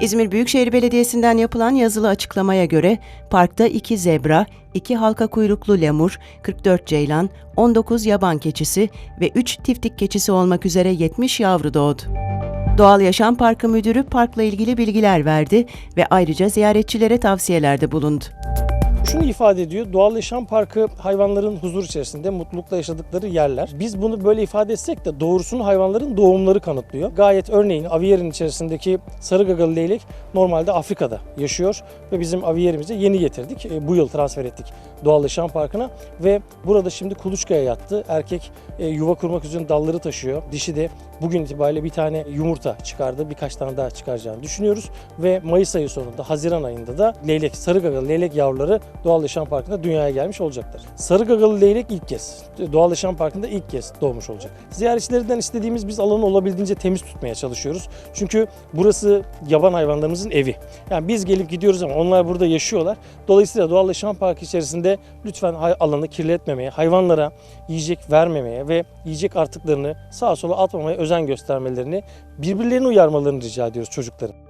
İzmir Büyükşehir Belediyesi'nden yapılan yazılı açıklamaya göre parkta 2 zebra, 2 halka kuyruklu lemur, 44 ceylan, 19 yaban keçisi ve 3 tiftik keçisi olmak üzere 70 yavru doğdu. Doğal Yaşam Parkı Müdürü parkla ilgili bilgiler verdi ve ayrıca ziyaretçilere tavsiyelerde bulundu. Şunu ifade ediyor. Doğal Yaşam Parkı hayvanların huzur içerisinde mutlulukla yaşadıkları yerler. Biz bunu böyle ifade etsek de doğrusunu hayvanların doğumları kanıtlıyor. Gayet örneğin aviyerin içerisindeki sarı gagalı leylek normalde Afrika'da yaşıyor ve bizim aviyerimize yeni getirdik. E, Bu yıl transfer ettik Doğal Yaşam Parkı'na ve burada şimdi kuluçkaya yattı. Erkek e, yuva kurmak üzere dalları taşıyor. Dişi de bugün itibariyle bir tane yumurta çıkardı. Birkaç tane daha çıkaracağını düşünüyoruz ve Mayıs ayı sonunda, Haziran ayında da leylek, sarı gagalı leylek yavruları Doğal Yaşam Parkı'nda dünyaya gelmiş olacaklar. Sarı gagalı leylek ilk kez Doğal Yaşam Parkı'nda ilk kez doğmuş olacak. Ziyaretçilerden istediğimiz biz alanı olabildiğince temiz tutmaya çalışıyoruz. Çünkü burası yaban hayvanlarımızın evi. Yani biz gelip gidiyoruz ama onlar burada yaşıyorlar. Dolayısıyla Doğal Yaşam Parkı içerisinde lütfen alanı kirletmemeye, hayvanlara yiyecek vermemeye ve yiyecek artıklarını sağa sola atmamaya özen göstermelerini, birbirlerini uyarmalarını rica ediyoruz çocukların.